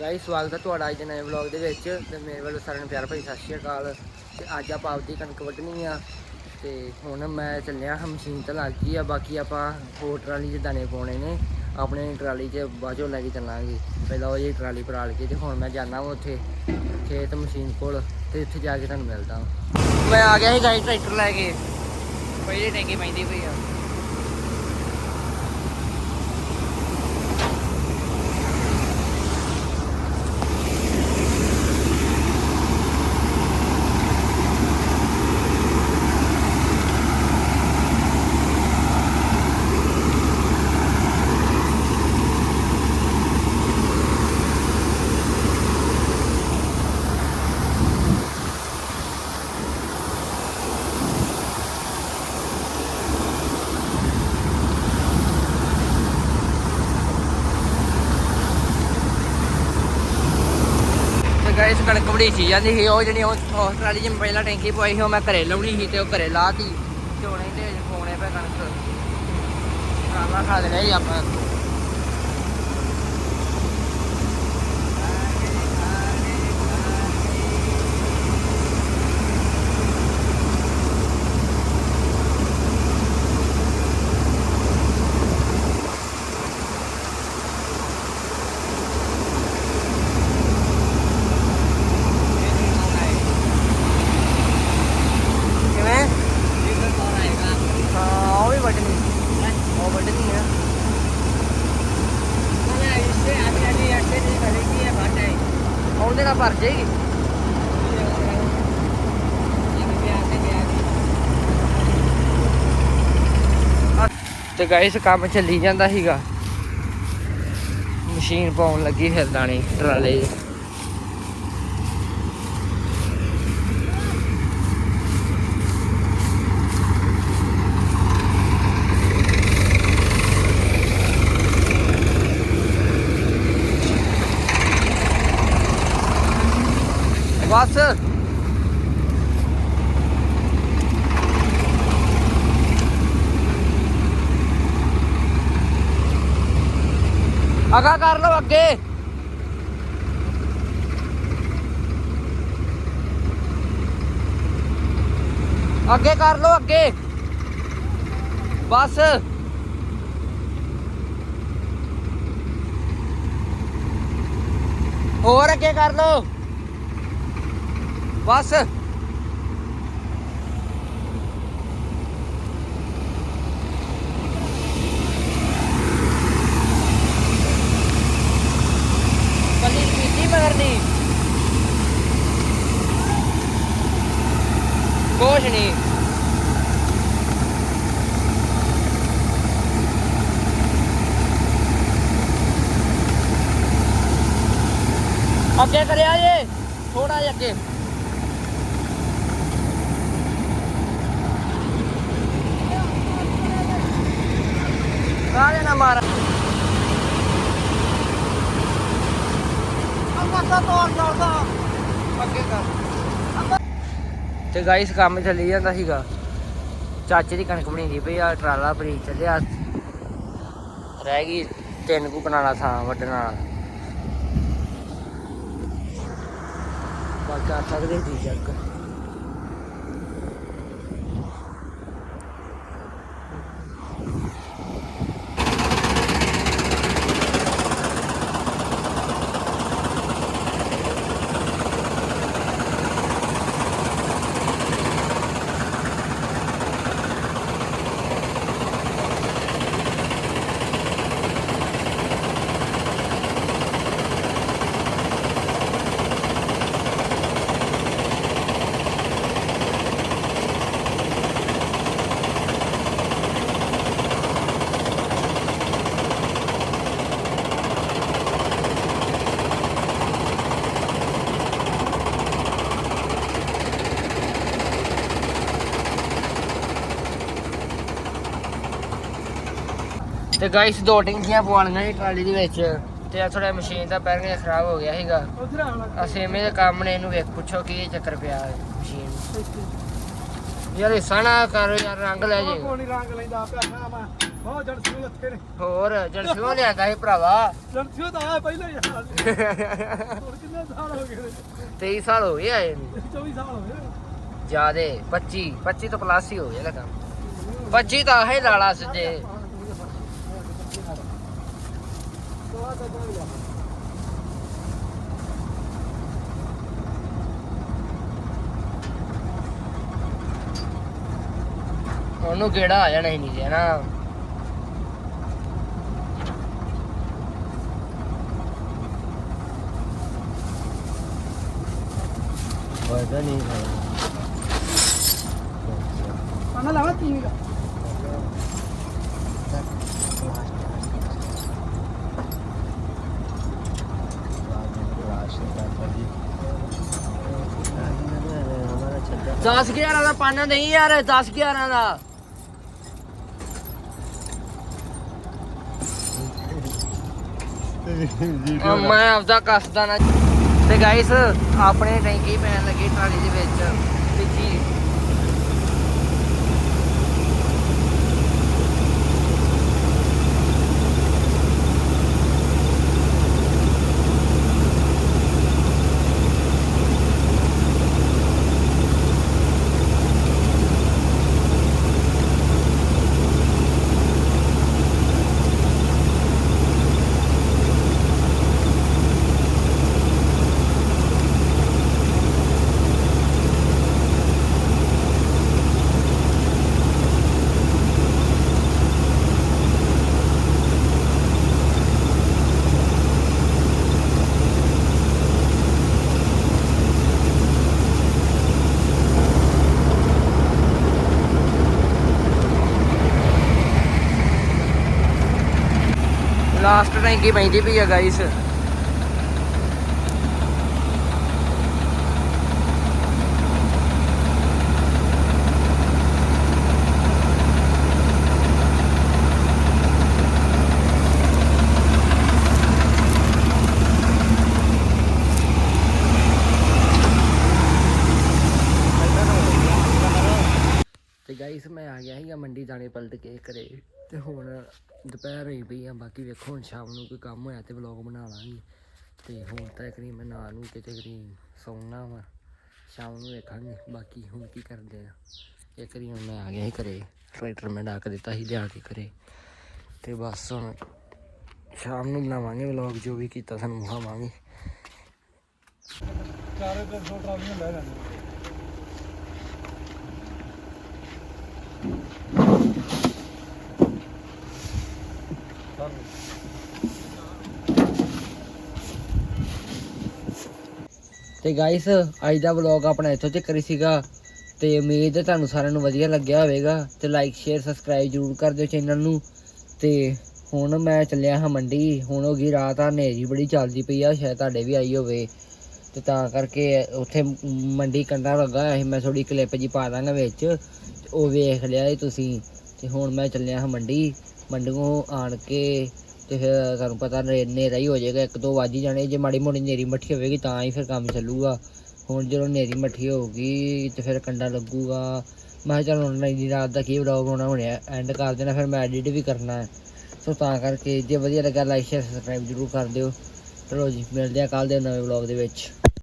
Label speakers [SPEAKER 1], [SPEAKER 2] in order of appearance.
[SPEAKER 1] Guys ਸਵਾਗਤ ਹੈ ਤੁਹਾਡਾ ਅੱਜ ਦੇ ਨਵੇਂ ਵਲੌਗ ਦੇ ਵਿੱਚ ਤੇ ਮੇਰੇ ਵੱਲੋਂ ਸਾਰਿਆਂ ਨੂੰ ਪਿਆਰ ਭਰੀ ਸਤਿ ਸ਼੍ਰੀ ਅਕਾਲ। ਤੇ ਅੱਜ ਆਪਾਂ ਆਪਦੀ ਕਣਕ ਵੱਢਣੀ ਆ ਤੇ ਹੁਣ ਮੈਂ ਚੱਲਿਆ ਹਾਂ ਮਸ਼ੀਨ ਤੇ ਲੱਗ ਗਈ ਆ, ਬਾਕੀ ਆਪਾਂ ਹੋਰ ਟਰਾਲੀ 'ਚ ਦਾਣੇ ਪਾਉਣੇ ਨੇ। ਆਪਣੇ ਟਰਾਲੀ 'ਚ ਬਾਜੋ ਲੈ ਕੇ ਚੱਲਾਂਗੇ। ਪਹਿਲਾਂ ਉਹ ਜੀ ਟਰਾਲੀ ਪਰਾਲ ਕੇ ਤੇ ਹੁਣ ਮੈਂ ਜਾਣਾ ਵਾ ਉੱਥੇ ਖੇਤ ਮਸ਼ੀਨ ਕੋਲ ਤੇ ਉੱਥੇ ਜਾ ਕੇ ਤੁਹਾਨੂੰ ਮਿਲਦਾ ਹਾਂ। ਮੈਂ ਆ ਗਿਆ ਸੀ ਗਾਈ ਟਰੈਕਟਰ ਲੈ ਕੇ। ਪਹਿਲੇ ਟੈਂਕੀ ਪੈਂਦੀ ਪਈ ਆ ਤੇ ਗਾਇਸ ਕਣਕ ਸੀ, ਜਾਂਦੀ ਸੀ ਉਹ ਜਿਹੜੀ ਉਹ ਉਹ ਟਰਾਲੀ ਪਹਿਲਾਂ ਟੈਂਕੀ ਪਵਾਈ ਸੀ, ਉਹ ਮੈਂ ਘਰੇ ਲਾਉਣੀ ਸੀ ਤੇ ਉਹ ਘਰੇ ਲਾਤੀ। ਤੇ ਹੁਣ ਇਹਦੇ ਪਾਉਣੇ ਪਏ ਕਣਕ। ਟਰਾਲਾ ਖਾ ਦੇਣਾ ਆਪਾਂ ਕਿਵੇਂ ਹਾਂ ਉਹ ਵੀ ਵੱਢਣੀ ਉਹ ਵੱਢਣੀ ਆ ਹੁਣ ਦੇ ਨਾਲ ਭਰ ਜਾਏਗੀ। ਤੇ ਗਾਇਸ ਕੰਮ ਚੱਲੀ ਜਾਂਦਾ ਸੀਗਾ। ਮਸ਼ੀਨ ਪਾਉਣ ਲੱਗੀ ਫਿਰ ਦਾਣੇ ਟਰਾਲੇ। ਬਸ। ਅਗਾ ਕਰ ਲਓ ਅੱਗੇ। ਅੱਗੇ ਕਰ ਲਓ ਅੱਗੇ। ਬਸ। ਹੋਰ ਅੱਗੇ ਕਰ ਲਓ। ਬਸ ਪੱਲੀ ਪੀਤੀ ਮਗਰ ਨਹੀਂ ਕੁਛ ਨਹੀਂ ਅੱਗੇ ਕਰਿਆ ਜੇ ਥੋੜਾ ਜਿਹਾ ਅੱਗੇ ਕਾਹਦੇ ਨਾ ਮਾਰ ਅੰਮਾ ਤੋੜ ਜੋੜਦਾ ਅੱਗੇ ਕਰ ਤੇ ਗਾਈਸ ਕੰਮ ਚੱਲੀ ਜਾਂਦਾ ਸੀਗਾ। ਚਾਚੇ ਦੀ ਕਣਕ ਬਣੀਦੀ ਪਈ ਆ, ਟਰਾਲਾ ਭਰੀ ਚੱਲਿਆ। ਰਹਿ ਗਈ ਤਿੰਨ ਕੁ ਕਨਾਲਾ ਥਾਂ ਵੱਢਣਾ ਬਾਕੀ ਕਰ ਸਕਦੇ ਜੀ ਚੱਕ। ਤੇ ਗਾਈਸ ਦੋ ਟਿੰਕੀਆਂ ਪਵਾਲੀਆਂ ਸੀ ਟਰਾਲੀ ਦੇ ਵਿੱਚ ਤੇ ਆ ਥੋੜਾ ਮਸ਼ੀਨ ਦਾ ਬੈਰਿੰਗ ਖਰਾਬ ਹੋ ਗਿਆ ਸੀਗਾ। ਸੇਮੇ ਦੇ ਕੰਮ ਨੇ ਇਹਨੂੰ ਵੇਖ ਪੁੱਛੋ ਕੀ ਚੱਕਰ ਪਿਆ ਮਸ਼ੀਨ ਨੂੰ। ਯਾਰ ਇਹ ਸਣਾ ਕਰੋ ਯਾਰ ਰੰਗ ਲੈ ਜੇ।
[SPEAKER 2] ਕੋਣੀ ਰੰਗ ਲੈਂਦਾ ਪਿਆ ਮੈਂ। ਹਾਂ ਜਰਸੀਆਂ ਲੱਥੇ ਨੇ।
[SPEAKER 1] ਹੋਰ ਜਰਸੀਆਂ ਲਿਆਂਦਾ ਸੀ ਭਰਾਵਾ।
[SPEAKER 2] ਜਰਸੀਆਂ ਤਾਂ ਆਇਆ ਪਹਿਲਾਂ ਹੀ ਹੋਰ ਕਿੰਨੇ ਸਾਲ ਹੋ ਗਏ
[SPEAKER 1] 23 ਸਾਲ ਹੋ ਗਏ ਆਏ ਨੂੰ।
[SPEAKER 2] 24 ਸਾਲ ਹੋ ਗਏ
[SPEAKER 1] ਜਿਆਦੇ 25 25 ਤੋਂ ਪਲੱਸ ਹੀ ਹੋ ਗਿਆ ਲਗਾ 25 ਤਾਂ ਹੈ ਲਾਲਾ ਸੱਜੇ ਉਹਨੂੰ ਕਿਹੜਾ ਆ ਜਾਣਾ ਹੀ ਨਹੀਂ ਜੇ ਨਾ? ਵਜਾ ਨਹੀਂ। ਹੈ
[SPEAKER 2] ਪਾਣਾ ਲਾਵਾ ਤੀਨ ਦਾ
[SPEAKER 1] ਦਸ ਗਿਆਰਾਂ ਦਾ ਪਾਣਾ ਨਹੀਂ ਯਾਰ 10 11 ਦਾ। ਮੈਂ ਆਪਦਾ ਕੱਸਦਾ ਨਾ। ਤੇ ਗਾਇਸ ਆਪਣੇ ਟੈਂਕੀ ਪੈਣ ਲੱਗੀ ਟਰਾਲੀ ਦੇ ਵਿੱਚ। ਲਾਸਟ ਟੈਂਕੀ ਪੈਂਦੀ ਪਈ ਆ ਗਾਈਸ ਤੇ ਗਾਇਸ ਮੈਂ ਆ ਗਿਆ ਸੀਗਾ ਪਲਟ ਕੇ ਘਰੇ ਤੇ ਹੁਣ ਦੁਪਹਿਰ ਹੋਈ ਪਈ ਆ, ਬਾਕੀ ਵੇਖੋ ਹੁਣ ਸ਼ਾਮ ਨੂੰ ਕੋਈ ਕੰਮ ਹੋਇਆ ਤੇ ਵਲੌਗ ਬਣਾ ਲਾਂਗੇ। ਤੇ ਹੁਣ ਤਾਂ ਕਰੀ ਮੈਂ ਨਾ ਨੂੰ ਕਿਤੇ ਕਰੀ ਸੌਣਾ ਵਾ। ਸ਼ਾਮ ਨੂੰ ਵੇਖਾਂਗੇ, ਬਾਕੀ ਹੁਣ ਕੀ ਕਰਦੇ ਆ। ਇਹ ਕਰੀ ਹੁਣ ਮੈਂ ਆ ਗਿਆ ਸੀ ਘਰੇ, ਟਰੈਕਟਰ ਮੈਂ ਡਾਕ ਦਿੱਤਾ ਸੀ ਲਿਆ ਕੇ ਘਰੇ। ਤੇ ਬਸ ਹੁਣ ਸ਼ਾਮ ਨੂੰ ਬਣਾਵਾਂਗੇ ਵਲੌਗ ਜੋ ਵੀ ਕੀਤਾ ਸਾਨੂੰ ਵਿਖਾਵਾਂਗੇ।
[SPEAKER 2] ਚਾਰੇ ਤੇ ਟਰਾਲੀਆਂ ਲੈ ਜਾਂਦੇ
[SPEAKER 1] ਤੇ ਗਾਇਸ ਅੱਜ ਦਾ ਵਲੌਗ ਆਪਣਾ ਇੱਥੋਂ ਤੱਕ ਹੀ ਸੀਗਾ। ਤੇ ਉਮੀਦ ਹੈ ਤੁਹਾਨੂੰ ਸਾਰਿਆਂ ਨੂੰ ਵਧੀਆ ਲੱਗਿਆ ਹੋਵੇਗਾ। ਤੇ ਲਾਈਕ ਸ਼ੇਅਰ ਸਬਸਕ੍ਰਾਈਬ ਜਰੂਰ ਕਰ ਦਿਓ ਚੈਨਲ ਨੂੰ। ਤੇ ਹੁਣ ਮੈਂ ਚੱਲਿਆ ਹਾਂ ਮੰਡੀ। ਹੁਣ ਹੋ ਗਈ ਰਾਤ ਆ ਹਨੇਰੀ ਬੜੀ ਚੱਲਦੀ ਪਈ ਆ। ਸ਼ਾਇਦ ਤੁਹਾਡੇ ਵੀ ਆਈ ਹੋਵੇ। ਤੇ ਤਾਂ ਕਰਕੇ ਉੱਥੇ ਮੰਡੀ ਕੰਡਾ ਲੱਗਾ ਹੋਇਆ ਸੀ। ਮੈਂ ਥੋੜੀ ਕਲਿੱਪ ਜੀ ਪਾ ਦਾਂਗਾ ਵਿੱਚ। ਤੇ ਉਹ ਵੇਖ ਲਿਆ ਜੀ ਤੁਸੀਂ। ਤੇ ਹੁਣ ਮੈਂ ਚੱਲਿਆ ਹਾਂ ਮੰਡੀ। ਮੰਡੀੋਂ ਆਣ ਕੇ ਤੇ ਫਿਰ ਤੁਹਾਨੂੰ ਪਤਾ ਹਨੇਰਾ ਹੀ ਹੋ ਜਾਏਗਾ, ਇੱਕ ਦੋ ਵੱਜ ਹੀ ਜਾਣੇ, ਜੇ ਮਾੜੀ ਮੋਟੀ ਹਨੇਰੀ ਮੱਠੀ ਹੋਵੇਗੀ ਤਾਂ ਹੀ ਫਿਰ ਕੰਮ ਚੱਲੂਗਾ। ਹੁਣ ਜਦੋਂ ਹਨੇਰੀ ਮੱਠੀ ਹੋਊਗੀ ਤੇ ਫਿਰ ਕੰਡਾ ਲੱਗੂਗਾ। ਮੈਂ ਕਿਹਾ ਚੱਲ ਹੁਣ ਇੰਨੀ ਰਾਤ ਦਾ ਕੀ ਵਲੌਗ ਹੋਣਾ ਹੁਣ ਐਂਡ ਕਰ ਦੇਣਾ, ਫਿਰ ਮੈਂ ਐਡਿਟ ਵੀ ਕਰਨਾ ਹੈ। ਸੋ ਤਾਂ ਕਰਕੇ ਜੇ ਵਧੀਆ ਲੱਗਾ ਲਾਈਕ ਸ਼ੇਅਰ ਸਬਸਕ੍ਰਾਈਬ ਜਰੂਰ ਕਰ ਦਿਓ। ਚਲੋ ਜੀ, ਮਿਲਦੇ ਆ ਕੱਲ ਦੇ ਨਵੇਂ ਵਲੌਗ ਦੇ ਵਿੱਚ।